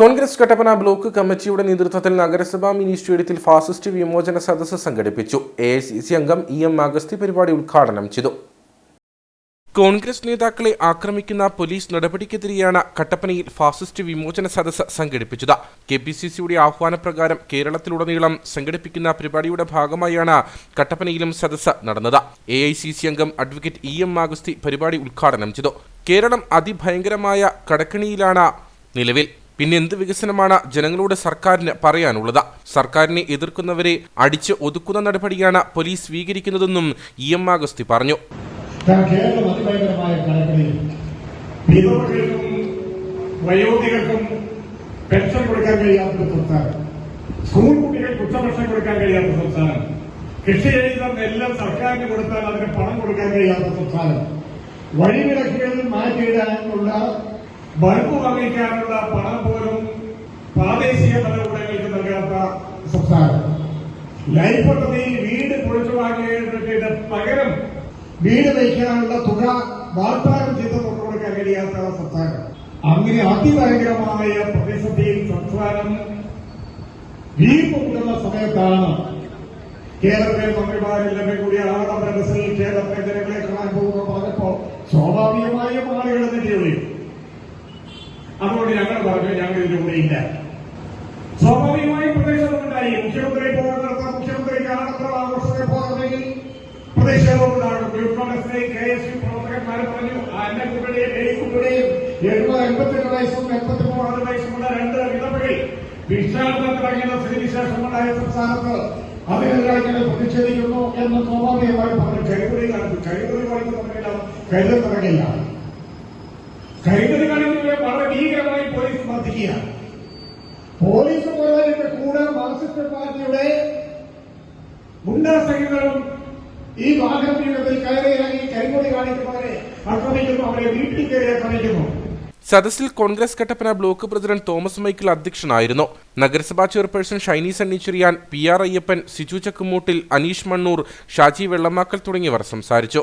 Congress Kattappana block കമ്മിറ്റിയുടെ നേതൃത്വത്തിൽ നഗരസഭാ മിനി സ്റ്റേഡിയത്തിൽ ഫാസിസ്റ്റ് വിമോചന സദസ്സ് സംഘടിപ്പിച്ചു. എ ഐ സി സി അംഗം ഇ എം അഗസ്തി പരിപാടി ഉദ്ഘാടനം ചെയ്തു. കോൺഗ്രസ് നേതാക്കളെ ആക്രമിക്കുന്ന പോലീസ് നടപടിക്കെതിരെയാണ് കട്ടപ്പനയിൽ ഫാസിസ്റ്റ് വിമോചന സദസ്സ് സംഘടിപ്പിച്ചത്. കെ പി സി സിയുടെ ആഹ്വാനപ്രകാരം കേരളത്തിലുടനീളം സംഘടിപ്പിക്കുന്ന പരിപാടിയുടെ ഭാഗമായാണ് കട്ടപ്പനയിലും സദസ്സ് നടന്നത്. എ ഐ സി സി അംഗം അഡ്വക്കേറ്റ് ഇ എം ആഗസ്തി പരിപാടി ഉദ്ഘാടനം ചെയ്തു. കേരളം അതിഭയങ്കരമായ കടക്കണിയിലാണ് നിലവിൽ. പിന്നെ എന്ത് വികസനമാണ് ജനങ്ങളോട് സർക്കാരിന് പറയാനുള്ളത്? സർക്കാരിനെ എതിർക്കുന്നവരെ അടിച്ച് ഒതുക്കുന്ന നടപടിയാണ് പോലീസ് സ്വീകരിക്കുന്നതെന്നും ഇ എം ആഗസ്തി പറഞ്ഞു. വയോധികർക്കും പെൻഷൻ കൊടുക്കാൻ കഴിയാത്ത ഒരു സംസ്ഥാനം സ്കൂൾ കുട്ടികൾക്ക് ഉച്ചഭക്ഷണം കൊടുക്കാൻ കഴിയാത്ത സംസ്ഥാനം കൃഷി ചെയ്യുന്ന നെല്ല് സർക്കാരിന് കൊടുത്താൽ അതിന് പണം കൊടുക്കാൻ കഴിയാത്ത സംസ്ഥാനം വഴിവിളക്കുകളിൽ മാറ്റിയിടാനുള്ള ബൾബ് വാങ്ങിക്കാനുള്ള പണം പോലും പ്രാദേശിക ഭരണകൂടങ്ങൾക്ക് നൽകാത്ത സംസ്ഥാനം. ലൈഫ് പദ്ധതിയിൽ വീട് പൊളിച്ചു വാങ്ങിയതിന് പകരം വീട് വയ്ക്കാനുള്ള തുക വാഗ്ദാനം ചെയ്ത് കൊടുക്കാൻ കഴിയാത്ത സംസ്ഥാനം. അങ്ങനെ അതിഭയങ്കരമായ പ്രതിസന്ധിയിൽ സംസ്ഥാനം വീർപ്പുമുട്ടുന്ന സമയത്താണ് കേരളത്തിലെ മന്ത്രിമാരെല്ലാം കൂടി ആറാം ബസ്സിൽ കേരളത്തിലെ ജനങ്ങളെ കാണാൻ പോകുന്ന പറഞ്ഞപ്പോ സ്വാഭാവികമായും ആളുകൾ തന്നെ അതുകൊണ്ട് ഞങ്ങൾ പറഞ്ഞു ഞങ്ങൾ ഇതിന്റെ കൂടെ ഇല്ല. സ്വാഭാവികമായും പ്രതിഷേധമുണ്ടായി മുഖ്യമന്ത്രി പോകുന്നിടത്ത് മുഖ്യമന്ത്രി ആണത്ര ആഘോഷത്തെ പോകുന്നെങ്കിൽ പ്രതിഷേധമുണ്ടാകും യൂത്ത് എൺപത്തിരണ്ട് വയസ്സും എൺപത്തി മൂന്ന് വയസ്സുമുള്ള രണ്ട് വിധവകൾ ഭിക്ഷാടനം തുടങ്ങിയ സ്ഥിതിവിശേഷമുണ്ടായ സംസ്ഥാനത്ത് അതിനെതിരായി ഇങ്ങനെ പ്രതിഷേധിക്കുന്നു എന്ന് സ്വാഭാവികമായി പറഞ്ഞു. കരുതലി കാണിച്ചു കരുതലി കാണിക്കുന്നില്ല കരുതൽ തുടങ്ങില്ല കരുതൽ കാണിക്കുക വളരെ ഭീകരമായി പോലീസ് മർദ്ദിക്കുകയാണ് പോലീസ് പോലീസിന്റെ കൂടെ മാർക്സിസ്റ്റ് പാർട്ടിയുടെ ഗുണ്ടാ സംഘങ്ങളും ഈ വാഹനത്തിൽ കയറിയിറങ്ങി കരിമൊഴി കാണിക്കുന്നവരെ ആക്രമിക്കുന്നു അവരെ വീട്ടിൽ കയറി ആക്രമിക്കുന്നു. സദസ്സിൽ കോൺഗ്രസ് കട്ടപ്പന ബ്ലോക്ക് പ്രസിഡന്റ് തോമസ് മൈക്കിൾ അധ്യക്ഷനായിരുന്നു. നഗരസഭാ chairperson Shiny Sunny Cheriyan P R Ayyappan Siju Chakkumoottil Aneesh Mannoor Shaji Vellamakkal തുടങ്ങിയവർ സംസാരിച്ചു.